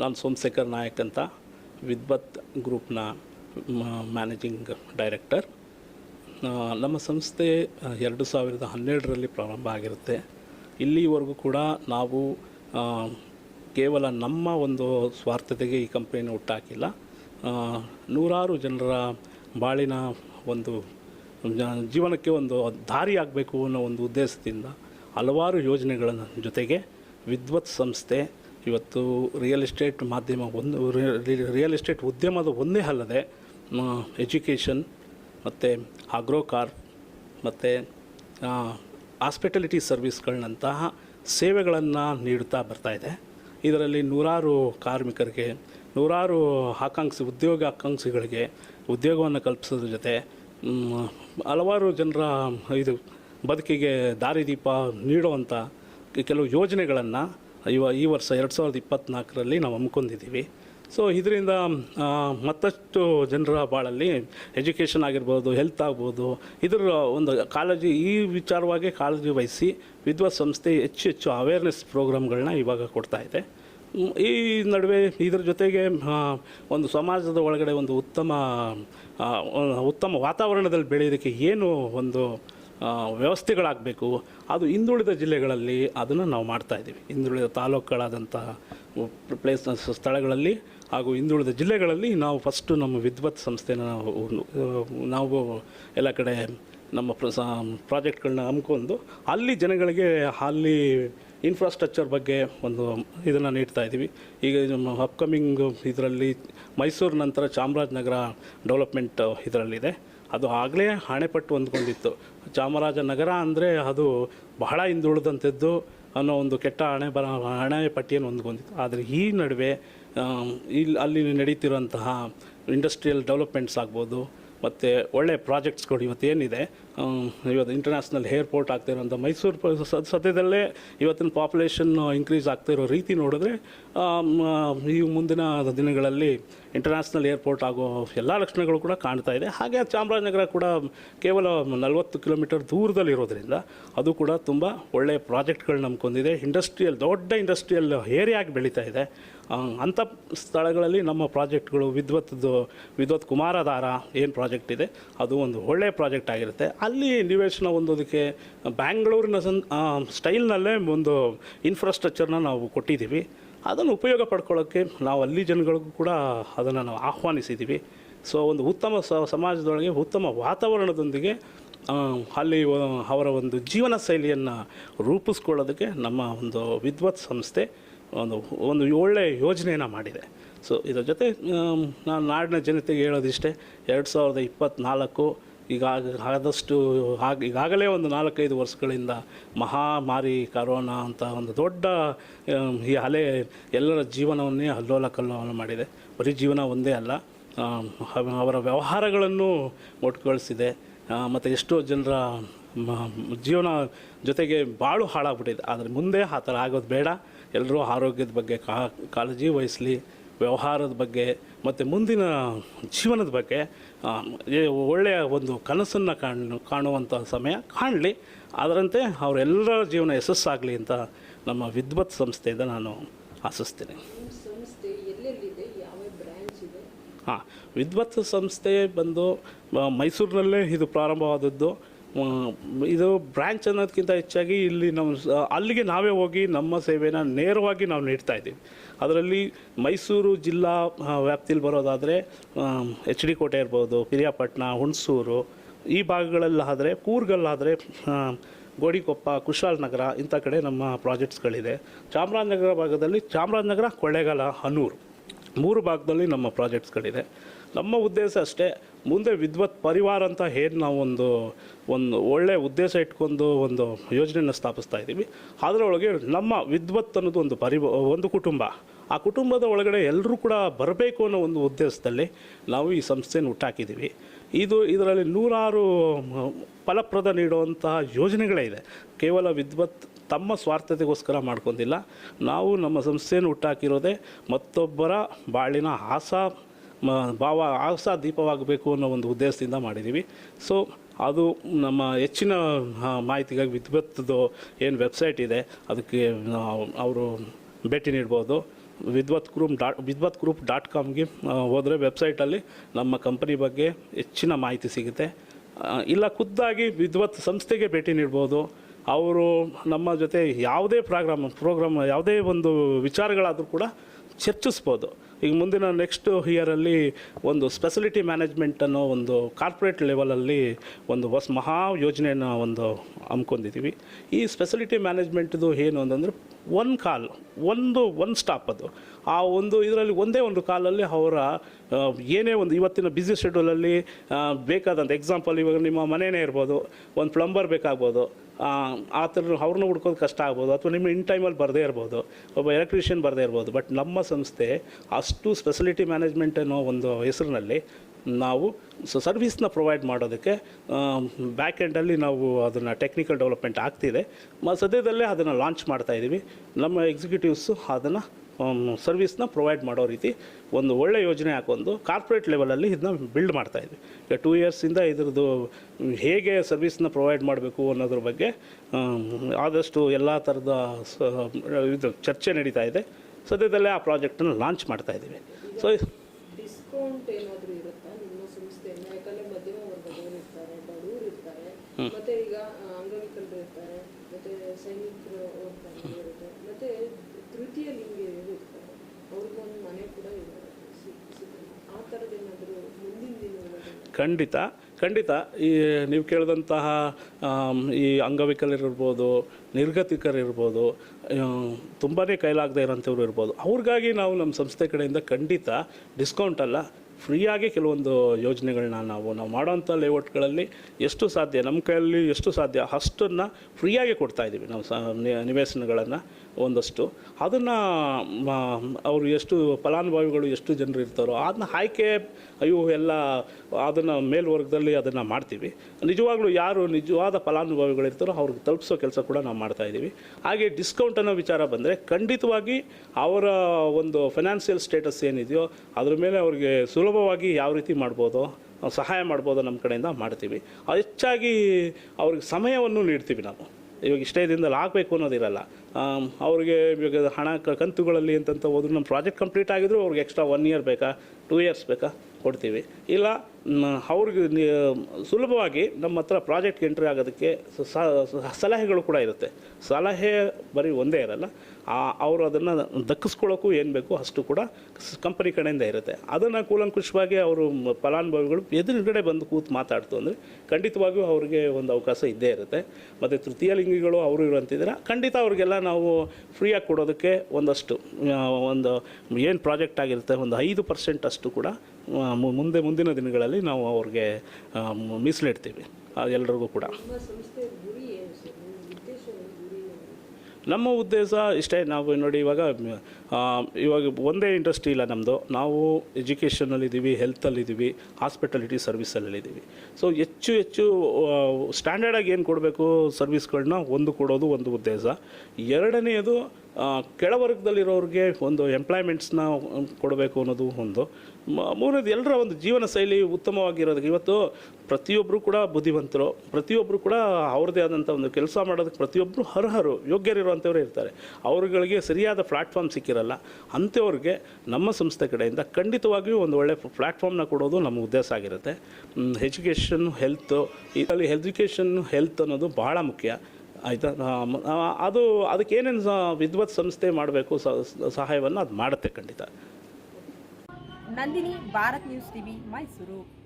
ನಾನು ಸೋಮಶೇಖರ್ ನಾಯಕ್ ಅಂತ, ವಿದ್ವತ್ ಗ್ರೂಪ್ನ ಮ್ಯಾನೇಜಿಂಗ್ ಡೈರೆಕ್ಟರ್ ನಮ್ಮ ಸಂಸ್ಥೆ ಎರಡು ಸಾವಿರದ ಹನ್ನೆರಡರಲ್ಲಿ ಪ್ರಾರಂಭ ಆಗಿರುತ್ತೆ. ಇಲ್ಲಿವರೆಗೂ ಕೂಡ ನಾವು ಕೇವಲ ನಮ್ಮ ಒಂದು ಸ್ವಾರ್ಥತೆಗೆ ಈ ಕಂಪನಿನ ಹುಟ್ಟಾಕಿಲ್ಲ ನೂರಾರು ಜನರ ಬಾಳಿನ ಒಂದು ಜೀವನಕ್ಕೆ ಒಂದು ದಾರಿ ಆಗಬೇಕು ಅನ್ನೋ ಒಂದು ಉದ್ದೇಶದಿಂದ ಹಲವಾರು ಯೋಜನೆಗಳ ಜೊತೆಗೆ ವಿದ್ವತ್ ಸಂಸ್ಥೆ ಇವತ್ತು ರಿಯಲ್ ಎಸ್ಟೇಟ್ ಮಾಧ್ಯಮ ಒಂದು ರಿಯಲ್ ಎಸ್ಟೇಟ್ ಉದ್ಯಮದ ಒಂದೇ ಅಲ್ಲದೆ ಎಜುಕೇಷನ್ ಮತ್ತು ಆಗ್ರೋ ಕಾರ್ ಮತ್ತು ಹಾಸ್ಪಿಟಲಿಟಿ ಸರ್ವಿಸ್ಗಳನ್ನಂತಹ ಸೇವೆಗಳನ್ನು ನೀಡುತ್ತಾ ಬರ್ತಾ ಇದೆ. ಇದರಲ್ಲಿ ನೂರಾರು ಕಾರ್ಮಿಕರಿಗೆ, ನೂರಾರು ಆಕಾಂಕ್ಷಿ, ಉದ್ಯೋಗ ಆಕಾಂಕ್ಷಿಗಳಿಗೆ ಉದ್ಯೋಗವನ್ನು ಕಲ್ಪಿಸೋದ್ರ ಜೊತೆ ಹಲವಾರು ಜನರ ಇದು ಬದುಕಿಗೆ ದಾರಿದೀಪ ನೀಡುವಂಥ ಕೆಲವು ಯೋಜನೆಗಳನ್ನು ಇವ ಈ ವರ್ಷ ಎರಡು ಸಾವಿರದ ಇಪ್ಪತ್ತ್ನಾಲ್ಕರಲ್ಲಿ ನಾವು ಹಮ್ಮಿಕೊಂಡಿದ್ದೀವಿ. ಸೊ ಇದರಿಂದ ಮತ್ತಷ್ಟು ಜನರ ಬಾಳಲ್ಲಿ ಎಜುಕೇಷನ್ ಆಗಿರ್ಬೋದು, ಹೆಲ್ತ್ ಆಗ್ಬೋದು, ಇದರ ಒಂದು ಕಾಳಜಿ, ಈ ವಿಚಾರವಾಗಿ ಕಾಳಜಿ ವಹಿಸಿ ವಿದ್ವತ್ ಸಂಸ್ಥೆ ಹೆಚ್ಚು ಹೆಚ್ಚು ಅವೇರ್ನೆಸ್ ಪ್ರೋಗ್ರಾಮ್ಗಳನ್ನ ಇವಾಗ ಕೊಡ್ತಾ ಇದೆ. ಈ ನಡುವೆ ಇದರ ಜೊತೆಗೆ ಒಂದು ಸಮಾಜದ ಒಳಗಡೆ ಒಂದು ಉತ್ತಮ ಉತ್ತಮ ವಾತಾವರಣದಲ್ಲಿ ಬೆಳೆಯೋದಕ್ಕೆ ಏನು ಒಂದು ವ್ಯವಸ್ಥೆಗಳಾಗಬೇಕು. ಅದು ಹಿಂದುಳಿದ ಜಿಲ್ಲೆಗಳಲ್ಲಿ ಅದನ್ನು ನಾವು ಮಾಡ್ತಾ ಇದ್ದೀವಿ. ಹಿಂದುಳಿದ ತಾಲೂಕುಗಳಾದಂತಹ ಪ್ಲೇಸ್ ಸ್ಥಳಗಳಲ್ಲಿ ಹಾಗೂ ಹಿಂದುಳಿದ ಜಿಲ್ಲೆಗಳಲ್ಲಿ ನಾವು ಫಸ್ಟು ನಮ್ಮ ವಿದ್ವತ್ ಸಂಸ್ಥೆನ ನಾವು ಎಲ್ಲ ಕಡೆ ನಮ್ಮ ಪ್ರ ಪ್ರಾಜೆಕ್ಟ್ಗಳನ್ನ ಹಮ್ಮಿಕೊಂಡು ಅಲ್ಲಿ ಜನಗಳಿಗೆ ಅಲ್ಲಿ ಇನ್ಫ್ರಾಸ್ಟ್ರಕ್ಚರ್ ಬಗ್ಗೆ ಒಂದು ಇದನ್ನು ನೀಡ್ತಾ ಇದ್ದೀವಿ. ಈಗ ನಮ್ಮ ಅಪ್ಕಮಿಂಗ್ ಇದರಲ್ಲಿ ಮೈಸೂರು ನಂತರ ಚಾಮರಾಜನಗರ ಡೆವಲಪ್ಮೆಂಟ್ ಇದರಲ್ಲಿದೆ. ಅದು ಆಗಲೇ ಹಣೆಪಟ್ಟು ಹೊಂದ್ಕೊಂಡಿತ್ತು. ಚಾಮರಾಜನಗರ ಅಂದರೆ ಅದು ಬಹಳ ಹಿಂದುಳಿದಂಥದ್ದು ಅನ್ನೋ ಒಂದು ಕೆಟ್ಟ ಹಣೆ ಬರ, ಹಣೆ ಪಟ್ಟಿಯನ್ನು ಹೊಂದ್ಕೊಂಡಿತ್ತು. ಆದರೆ ಈ ನಡುವೆ ಇಲ್ಲಿ ಅಲ್ಲಿ ನಡೀತಿರುವಂತಹ ಇಂಡಸ್ಟ್ರಿಯಲ್ ಡೆವಲಪ್ಮೆಂಟ್ಸ್ ಆಗ್ಬೋದು, ಮತ್ತು ಒಳ್ಳೆ ಪ್ರಾಜೆಕ್ಟ್ಸ್ಗಳು ಇವತ್ತೇನಿದೆ ಇವತ್ತು ಇಂಟರ್ನ್ಯಾಷನಲ್ ಏರ್ಪೋರ್ಟ್ ಆಗ್ತಿರೋಂಥ ಮೈಸೂರು ಪ- ಸ- ಸದ್ಯದಲ್ಲೇ ಇವತ್ತಿನ ಪಾಪ್ಯುಲೇಷನ್ ಇನ್ಕ್ರೀಸ್ ಆಗ್ತಿರೋ ರೀತಿ ನೋಡಿದ್ರೆ ಈ ಮುಂದಿನ ದಿನಗಳಲ್ಲಿ ಇಂಟರ್ನ್ಯಾಷನಲ್ ಏರ್ಪೋರ್ಟ್ ಆಗೋ ಎಲ್ಲ ಲಕ್ಷಣಗಳು ಕೂಡ ಕಾಣ್ತಾ ಇದೆ. ಹಾಗೆ ಚಾಮರಾಜನಗರ ಕೂಡ ಕೇವಲ ನಲವತ್ತು ಕಿಲೋಮೀಟರ್ ದೂರದಲ್ಲಿರೋದ್ರಿಂದ ಅದು ಕೂಡ ತುಂಬ ಒಳ್ಳೆಯ ಪ್ರಾಜೆಕ್ಟ್ಗಳು ನಂಬ್ಕೊಂಡಿದೆ ಇಂಡಸ್ಟ್ರಿಯಲ್ ದೊಡ್ಡ ಇಂಡಸ್ಟ್ರಿಯಲ್ ಏರಿಯಾಗಿ ಬೆಳೀತಾ ಇದೆ. ಅಂಥ ಸ್ಥಳಗಳಲ್ಲಿ ನಮ್ಮ ಪ್ರಾಜೆಕ್ಟ್ಗಳು ವಿದ್ವತ್ದು ವಿದ್ವತ್ ಕುಮಾರಧಾರ ಏನು ಪ್ರಾಜೆಕ್ಟ್ ಇದೆ, ಅದು ಒಂದು ಒಳ್ಳೆಯ ಪ್ರಾಜೆಕ್ಟ್ ಆಗಿರುತ್ತೆ. ಅಲ್ಲಿ ನಿವೇಶನ ಹೊಂದೋದಕ್ಕೆ ಬ್ಯಾಂಗ್ಳೂರಿನ ಸನ್ ಸ್ಟೈಲ್ನಲ್ಲೇ ಒಂದು ಇನ್ಫ್ರಾಸ್ಟ್ರಕ್ಚರ್ನ ನಾವು ಕೊಟ್ಟಿದ್ದೀವಿ. ಅದನ್ನು ಉಪಯೋಗ ಪಡ್ಕೊಳ್ಳೋಕ್ಕೆ ನಾವು ಅಲ್ಲಿ ಜನಗಳಿಗೂ ಕೂಡ ಅದನ್ನು ನಾವು ಆಹ್ವಾನಿಸಿದ್ದೀವಿ. ಸೊ ಒಂದು ಉತ್ತಮ ಸಮಾಜದೊಳಗೆ ಉತ್ತಮ ವಾತಾವರಣದೊಂದಿಗೆ ಅಲ್ಲಿ ಅವರ ಒಂದು ಜೀವನ ಶೈಲಿಯನ್ನು ರೂಪಿಸ್ಕೊಳ್ಳೋದಕ್ಕೆ ನಮ್ಮ ಒಂದು ವಿದ್ವತ್ ಸಂಸ್ಥೆ ಒಂದು ಒಂದು ಒಳ್ಳೆಯ ಯೋಜನೆಯನ್ನು ಮಾಡಿದೆ. ಸೊ ಇದರ ಜೊತೆ ನಾನು ನಾಡಿನ ಜನತೆಗೆ ಹೇಳೋದಿಷ್ಟೇ, ಎರಡು ಸಾವಿರದ ಇಪ್ಪತ್ತ್ನಾಲ್ಕು ಈಗ ಆದಷ್ಟು ಆಗ ಈಗಾಗಲೇ ಒಂದು ನಾಲ್ಕೈದು ವರ್ಷಗಳಿಂದ ಮಹಾಮಾರಿ ಕರೋನಾ ಅಂತ ಒಂದು ದೊಡ್ಡ ಈ ಅಲೆ ಎಲ್ಲರ ಜೀವನವನ್ನೇ ಅಲ್ಲೋಲ ಕಲ್ಲೋಲ ಮಾಡಿದೆ. ಬರೀ ಜೀವನ ಒಂದೇ ಅಲ್ಲ ಅವರ ವ್ಯವಹಾರಗಳನ್ನು ಒಟ್ಟುಗೊಳಿಸಿದೆ ಮತ್ತು ಎಷ್ಟೋ ಜನರ ಜೀವನ ಜೊತೆಗೆ ಬಾಳು ಹಾಳಾಗ್ಬಿಟ್ಟಿದೆ. ಆದರೆ ಮುಂದೆ ಆ ಥರ ಆಗೋದು ಬೇಡ. ಎಲ್ಲರೂ ಆರೋಗ್ಯದ ಬಗ್ಗೆ ಕಾಳಜಿ ವಹಿಸಲಿ. ವ್ಯವಹಾರದ ಬಗ್ಗೆ ಮತ್ತು ಮುಂದಿನ ಜೀವನದ ಬಗ್ಗೆ ಒಳ್ಳೆಯ ಒಂದು ಕನಸನ್ನು ಕಾಣ ಕಾಣುವಂಥ ಸಮಯ ಕಾಣಲಿ. ಅದರಂತೆ ಅವರೆಲ್ಲರ ಜೀವನ ಯಶಸ್ಸಾಗಲಿ ಅಂತ ನಮ್ಮ ವಿದ್ವತ್ ಸಂಸ್ಥೆಯಿಂದ ನಾನು ಆಶಿಸ್ತೀನಿ. ಹಾಂ ವಿದ್ವತ್ ಸಂಸ್ಥೆ ಬಂದು ಮ- ಮೈಸೂರಿನಲ್ಲೇ ಇದು ಪ್ರಾರಂಭವಾದದ್ದು. ಇದು ಬ್ರ್ಯಾಂಚ್ ಅನ್ನೋದಕ್ಕಿಂತ ಹೆಚ್ಚಾಗಿ ಇಲ್ಲಿ ನಮ್ಮ ಅಲ್ಲಿಗೆ ನಾವೇ ಹೋಗಿ ನಮ್ಮ ಸೇವೆನ ನೇರವಾಗಿ ನಾವು ನೀಡ್ತಾ ಇದ್ದೀವಿ. ಅದರಲ್ಲಿ ಮೈಸೂರು ಜಿಲ್ಲಾ ವ್ಯಾಪ್ತಿಯಲ್ಲಿ ಬರೋದಾದರೆ ಎಚ್ ಡಿ ಕೋಟೆ ಇರ್ಬೋದು ಪಿರಿಯಾಪಟ್ಟಣ ಹುಣಸೂರು, ಈ ಭಾಗಗಳಲ್ಲಾದರೆ, ಕೂರ್ಗಲ್ಲಾದರೆ ಗೋಡಿಕೊಪ್ಪ, ಕುಶಾಲನಗರ ಇಂಥ ಕಡೆ ನಮ್ಮ ಪ್ರಾಜೆಕ್ಟ್ಸ್ಗಳಿದೆ. ಚಾಮರಾಜನಗರ ಭಾಗದಲ್ಲಿ ಚಾಮರಾಜನಗರ, ಕೊಳ್ಳೇಗಾಲ, ಹನೂರು. ಮೂರು ಭಾಗದಲ್ಲಿ ನಮ್ಮ ಪ್ರಾಜೆಕ್ಟ್ಸ್ಗಳಿದೆ. ನಮ್ಮ ಉದ್ದೇಶ ಅಷ್ಟೇ. ಮುಂದೆ ವಿದ್ವತ್ ಪರಿವಾರ ಅಂತ ಏನು ನಾವು ಒಂದು ಒಂದು ಒಳ್ಳೆಯ ಉದ್ದೇಶ ಇಟ್ಕೊಂಡು ಒಂದು ಯೋಜನೆಯನ್ನು ಸ್ಥಾಪಿಸ್ತಾ ಇದ್ದೀವಿ. ಅದರೊಳಗೆ ನಮ್ಮ ವಿದ್ವತ್ ಅನ್ನೋದು ಒಂದು ಪರಿ ಒಂದು ಕುಟುಂಬ. ಆ ಕುಟುಂಬದ ಒಳಗಡೆ ಎಲ್ಲರೂ ಕೂಡ ಬರಬೇಕು ಅನ್ನೋ ಒಂದು ಉದ್ದೇಶದಲ್ಲಿ ನಾವು ಈ ಸಂಸ್ಥೆಯನ್ನು ಹುಟ್ಟಾಕಿದ್ದೀವಿ. ಇದು ಇದರಲ್ಲಿ ನೂರಾರು, ಫಲಪ್ರದ ನೀಡುವಂತಹ ಯೋಜನೆಗಳೇ ಇದೆ. ಕೇವಲ ವಿದ್ವತ್ ತಮ್ಮ ಸ್ವಾರ್ಥತೆಗೋಸ್ಕರ ಮಾಡ್ಕೊಂಡಿಲ್ಲ. ನಾವು ನಮ್ಮ ಸಂಸ್ಥೆಯನ್ನು ಹುಟ್ಟಾಕಿರೋದೇ ಮತ್ತೊಬ್ಬರ ಬಾಳಿನ ಆಸ ಭಾವ ಆಸಾ ದೀಪವಾಗಬೇಕು ಅನ್ನೋ ಒಂದು ಉದ್ದೇಶದಿಂದ ಮಾಡಿದ್ದೀವಿ. ಸೊ ಅದು ನಮ್ಮ ಹೆಚ್ಚಿನ ಮಾಹಿತಿಗಾಗಿ ವಿದ್ವತ್ದು ಏನು ವೆಬ್ಸೈಟ್ ಇದೆ, ಅದಕ್ಕೆ ಅವರು ಭೇಟಿ ನೀಡ್ಬೋದು. Vidwat group dot Vidwat group dot ಕಾಮ್ಗೆ ಹೋದರೆ ವೆಬ್ಸೈಟಲ್ಲಿ ನಮ್ಮ ಕಂಪನಿ ಬಗ್ಗೆ ಹೆಚ್ಚಿನ ಮಾಹಿತಿ ಸಿಗುತ್ತೆ. ಇಲ್ಲ ಖುದ್ದಾಗಿ ವಿದ್ವತ್ ಸಂಸ್ಥೆಗೆ ಭೇಟಿ ನೀಡ್ಬೋದು. ಅವರು ನಮ್ಮ ಜೊತೆ ಯಾವುದೇ ಪ್ರೋಗ್ರಾಮ್ ಪ್ರೋಗ್ರಾಮ್ ಯಾವುದೇ ಒಂದು ವಿಚಾರಗಳಾದರೂ ಕೂಡ ಚರ್ಚಿಸ್ಬೋದು. ಈಗ ಮುಂದಿನ ನೆಕ್ಸ್ಟ್ ಇಯರಲ್ಲಿ ಒಂದು ಸ್ಪೆಸಿಲಿಟಿ ಮ್ಯಾನೇಜ್ಮೆಂಟ್ ಅನ್ನೋ ಒಂದು ಕಾರ್ಪೊರೇಟ್ ಲೆವೆಲಲ್ಲಿ ಒಂದು ಹೊಸ ಮಹಾ ಯೋಜನೆಯನ್ನು ಒಂದು ಹಮ್ಮಿಕೊಂಡಿದ್ದೀವಿ. ಈ ಸ್ಪೆಸಿಲಿಟಿ ಮ್ಯಾನೇಜ್ಮೆಂಟ್ದು ಏನು ಅಂತಂದರೆ ಒನ್ ಕಾಲ್ ಒಂದು ಒನ್ ಸ್ಟಾಪ್ ಅದು. ಆ ಒಂದು ಇದರಲ್ಲಿ ಒಂದೇ ಒಂದು ಕಾಲಲ್ಲಿ ಅವರ ಏನೇ ಒಂದು ಇವತ್ತಿನ ಬಿಸಿ ಶೆಡ್ಯೂಲಲ್ಲಿ ಬೇಕಾದಂಥ ಎಕ್ಸಾಂಪಲ್ ಇವಾಗ ನಿಮ್ಮ ಮನೆಯೇ ಇರ್ಬೋದು, ಒಂದು ಪ್ಲಂಬರ್ ಬೇಕಾಗ್ಬೋದು ಆ, ಥರ ಅವ್ರನ್ನ ಹುಡ್ಕೋದು ಕಷ್ಟ ಆಗ್ಬೋದು ಅಥವಾ ನಿಮ್ಮ ಇನ್ ಟೈಮಲ್ಲಿ ಬರದೇ ಇರ್ಬೋದು ಒಬ್ಬ ಎಲೆಕ್ಟ್ರಿಷಿಯನ್ ಬರದೇ ಇರ್ಬೋದು ಬಟ್ ನಮ್ಮ ಸಂಸ್ಥೆ ಅಷ್ಟು ಸ್ಪೆಸಿಲಿಟಿ ಮ್ಯಾನೇಜ್ಮೆಂಟ್ ಅನ್ನೋ ಒಂದು ಹೆಸರಿನಲ್ಲಿ ನಾವು ಸೊ ಸರ್ವಿಸ್ನ ಪ್ರೊವೈಡ್ ಮಾಡೋದಕ್ಕೆ ಬ್ಯಾಕ್ ಎಂಡಲ್ಲಿ ನಾವು ಅದನ್ನು ಟೆಕ್ನಿಕಲ್ ಡೆವಲಪ್ಮೆಂಟ್ ಆಗ್ತಿದೆ. ಮ ಸದ್ಯದಲ್ಲೇ ಅದನ್ನು ಲಾಂಚ್ ಮಾಡ್ತಾ ಇದ್ದೀವಿ ನಮ್ಮ ಎಕ್ಸಿಕ್ಯೂಟಿವ್ಸು ಅದನ್ನು ಸರ್ವಿಸ್ನ ಪ್ರೊವೈಡ್ ಮಾಡೋ ರೀತಿ ಒಂದು ಒಳ್ಳೆ ಯೋಜನೆ ಹಾಕೊಂಡು ಕಾರ್ಪೊರೇಟ್ ಲೆವೆಲಲ್ಲಿ ಇದನ್ನ ಬಿಲ್ಡ್ ಮಾಡ್ತಾ ಇದ್ವಿ. ಈಗ ಟೂ ಇಯರ್ಸಿಂದ ಇದ್ರದ್ದು ಹೇಗೆ ಸರ್ವಿಸ್ನ ಪ್ರೊವೈಡ್ ಮಾಡಬೇಕು ಅನ್ನೋದ್ರ ಬಗ್ಗೆ ಆದಷ್ಟು ಎಲ್ಲ ಥರದ ಸ ಇದು ಚರ್ಚೆ ನಡೀತಾ ಇದೆ. ಸದ್ಯದಲ್ಲೇ ಆ ಪ್ರಾಜೆಕ್ಟನ್ನು ಲಾಂಚ್ ಮಾಡ್ತಾ ಇದ್ದೀವಿ. ಸೊ ಮತ್ತೆ ಈಗ ಅಂಗವಿಕಲರು ಇರ್ತಾರೆ ಮತ್ತೆ ಸೈನಿಕರು ತೃತೀಯ ಲಿಂಗಿಯರು ಇರ್ತಾರೆ ಅವ್ರಿಗೊಂದು ಮನೆ ಕೂಡ ಆ ಮುಂದಿನ ಖಂಡಿತ ಖಂಡಿತ. ಈ ನೀವು ಕೇಳಿದಂತಹ ಈ ಅಂಗವಿಕಲರಿರ್ಬೋದು, ನಿರ್ಗತಿಕರಿರ್ಬೋದು ತುಂಬಾ ಕೈಲಾಗದೇ ಇರೋಂಥವ್ರು ಇರ್ಬೋದು. ಅವ್ರಿಗಾಗಿ ನಾವು ನಮ್ಮ ಸಂಸ್ಥೆ ಕಡೆಯಿಂದ ಖಂಡಿತ ಡಿಸ್ಕೌಂಟ್ ಅಲ್ಲ, ಫ್ರೀಯಾಗಿ ಕೆಲವೊಂದು ಯೋಜನೆಗಳನ್ನ ನಾವು ನಾವು ಮಾಡೋವಂಥ ಲೇಔಟ್ಗಳಲ್ಲಿ ಎಷ್ಟು ಸಾಧ್ಯ, ನಮ್ಮ ಕೈಯಲ್ಲಿ ಎಷ್ಟು ಸಾಧ್ಯ, ಅಷ್ಟನ್ನು ಫ್ರೀಯಾಗಿ ಕೊಡ್ತಾ ಇದ್ದೀವಿ ನಾವು ಸ ನಿವೇಶನಗಳನ್ನು ಒಂದಷ್ಟು. ಅದನ್ನು ಅವರು ಎಷ್ಟು ಫಲಾನುಭವಿಗಳು ಎಷ್ಟು ಜನರು ಇರ್ತಾರೋ ಅದನ್ನ ಆಯ್ಕೆ, ಅಯ್ಯೋ, ಎಲ್ಲ ಅದನ್ನು ಮೇಲ್ವರ್ಗದಲ್ಲಿ ಅದನ್ನು ಮಾಡ್ತೀವಿ. ನಿಜವಾಗ್ಲೂ ಯಾರು ನಿಜವಾದ ಫಲಾನುಭವಿಗಳು ಇರ್ತಾರೋ ಅವ್ರಿಗೆ ತಲುಪಿಸೋ ಕೆಲಸ ಕೂಡ ನಾವು ಮಾಡ್ತಾ ಇದ್ದೀವಿ. ಹಾಗೆ ಡಿಸ್ಕೌಂಟ್ ಅನ್ನೋ ವಿಚಾರ ಬಂದರೆ ಖಂಡಿತವಾಗಿ ಅವರ ಒಂದು ಫೈನಾನ್ಷಿಯಲ್ ಸ್ಟೇಟಸ್ ಏನಿದೆಯೋ ಅದ್ರ ಮೇಲೆ ಅವ್ರಿಗೆ ಸುಲಭವಾಗಿ ಯಾವ ರೀತಿ ಮಾಡ್ಬೋದು, ಸಹಾಯ ಮಾಡ್ಬೋದು ನಮ್ಮ ಕಡೆಯಿಂದ ಮಾಡ್ತೀವಿ. ಹೆಚ್ಚಾಗಿ ಅವ್ರಿಗೆ ಸಮಯವನ್ನು ನೀಡ್ತೀವಿ ನಾವು. ಇವಾಗ ಇಷ್ಟೇ ದಿನದಲ್ಲಿ ಆಗಬೇಕು ಅನ್ನೋದಿರಲ್ಲ. ಅವ್ರಿಗೆ ಹಣ ಕಂತುಗಳಲ್ಲಿ ಅಂತಂತ ಹೋದ್ರು, ನಮ್ಮ ಪ್ರಾಜೆಕ್ಟ್ ಕಂಪ್ಲೀಟ್ ಆಗಿದ್ರು, ಅವ್ರಿಗೆ ಎಕ್ಸ್ಟ್ರಾ ಒನ್ ಇಯರ್ ಬೇಕಾ? ಟೂ ಇಯರ್ಸ್ ಬೇಕಾ? ಕೊಡ್ತೀವಿ. ಇಲ್ಲ ಅವ್ರಿಗೆ ಸುಲಭವಾಗಿ ನಮ್ಮ ಹತ್ರ ಪ್ರಾಜೆಕ್ಟ್ಗೆ ಎಂಟ್ರಿ ಆಗೋದಕ್ಕೆ ಸಲಹೆಗಳು ಕೂಡ ಇರುತ್ತೆ. ಸಲಹೆ ಬರೀ ಒಂದೇ ಇರಲ್ಲ ಅವರು ಅದನ್ನು ದಕ್ಕಿಸ್ಕೊಳ್ಳೋಕ್ಕೂ ಏನು ಬೇಕು ಅಷ್ಟು ಕೂಡ ಕಂಪನಿ ಕಡೆಯಿಂದ ಇರುತ್ತೆ. ಅದನ್ನು ಕೂಲಂಕುಷವಾಗಿ ಅವರು ಫಲಾನುಭವಿಗಳು ಎದುರುಗಡೆ ಬಂದು ಕೂತು ಮಾತಾಡ್ತು ಅಂದರೆ ಖಂಡಿತವಾಗಿಯೂ ಅವ್ರಿಗೆ ಒಂದು ಅವಕಾಶ ಇದ್ದೇ ಇರುತ್ತೆ. ಮತ್ತು ತೃತೀಯ ಲಿಂಗಿಗಳು ಅವರು ಇರುವಂತಿದ್ರೆ ಖಂಡಿತ ಅವ್ರಿಗೆಲ್ಲ ನಾವು ಫ್ರೀಯಾಗಿ ಕೊಡೋದಕ್ಕೆ ಒಂದಷ್ಟು ಒಂದು ಏನು ಪ್ರಾಜೆಕ್ಟ್ ಆಗಿರುತ್ತೆ, ಒಂದು ಐದು ಪರ್ಸೆಂಟ್ ಅಷ್ಟು ಕೂಡ ಮುಂದೆ, ಮುಂದಿನ ದಿನಗಳಲ್ಲಿ ನಾವು ಅವ್ರಿಗೆ ಮೀಸಲಿಡ್ತೀವಿ ಎಲ್ಲರಿಗೂ ಕೂಡ. ನಿಮ್ಮ ಉದ್ದೇಶ ಇಷ್ಟೇ, ನಾವು ನೋಡಿ ಇವಾಗ ಇವಾಗ ಒಂದೇ ಇಂಡಸ್ಟ್ರಿ ಇಲ್ಲ ನಮ್ಮದು ನಾವು ಎಜುಕೇಷನಲ್ಲಿದ್ದೀವಿ ಹೆಲ್ತಲ್ಲಿದ್ದೀವಿ ಹಾಸ್ಪಿಟಾಲಿಟಿ ಸರ್ವಿಸಲ್ಲಿದ್ದೀವಿ ಸೊ, ಹೆಚ್ಚು ಹೆಚ್ಚು ಸ್ಟ್ಯಾಂಡರ್ಡಾಗಿ ಏನು ಕೊಡಬೇಕು ಸರ್ವಿಸ್ಗಳನ್ನ ಒಂದು ಕೊಡೋದು ಒಂದು ಉದ್ದೇಶ. ಎರಡನೆಯದು ಕೆಳವರ್ಗದಲ್ಲಿರೋರಿಗೆ ಒಂದು ಎಂಪ್ಲಾಯ್ಮೆಂಟ್ಸ್ನ ಕೊಡಬೇಕು ಅನ್ನೋದು ಒಂದು. ಮೂರನೇದು ಎಲ್ಲರ ಒಂದು ಜೀವನ ಶೈಲಿ ಉತ್ತಮವಾಗಿರೋದಕ್ಕೆ ಇವತ್ತು ಪ್ರತಿಯೊಬ್ಬರು ಕೂಡ ಬುದ್ಧಿವಂತರು ಪ್ರತಿಯೊಬ್ಬರು ಕೂಡ ಅವ್ರದ್ದೇ ಆದಂಥ ಒಂದು ಕೆಲಸ ಮಾಡೋದಕ್ಕೆ ಪ್ರತಿಯೊಬ್ಬರು ಅರ್ಹರು ಯೋಗ್ಯರಿರುವಂಥವ್ರು ಇರ್ತಾರೆ. ಅವ್ರುಗಳಿಗೆ ಸರಿಯಾದ ಪ್ಲಾಟ್ಫಾರ್ಮ್ ಸಿಕ್ಕಿರಲ್ಲ. ಅಂಥವ್ರಿಗೆ ನಮ್ಮ ಸಂಸ್ಥೆ ಕಡೆಯಿಂದ ಖಂಡಿತವಾಗಿಯೂ ಒಂದು ಒಳ್ಳೆಯ ಪ್ಲ್ಯಾಟ್ಫಾರ್ಮ್ನ ಕೊಡೋದು ನಮ್ಮ ಉದ್ದೇಶ ಆಗಿರುತ್ತೆ. ಎಜುಕೇಷನ್ ಹೆಲ್ತು ಇದರಲ್ಲಿ ಎಜುಕೇಷನ್ ಹೆಲ್ತ್ ಅನ್ನೋದು ಬಹಳ ಮುಖ್ಯ. ಆಯಿತಾ? ಅದು ಅದಕ್ಕೆ ಏನೇನು ವಿದ್ವತ್ ಸಂಸ್ಥೆ ಮಾಡಬೇಕು ಸಹಾಯವನ್ನು ಅದು ಮಾಡುತ್ತೆ ಖಂಡಿತ. Nandini, Bharat news TV, Mysuru.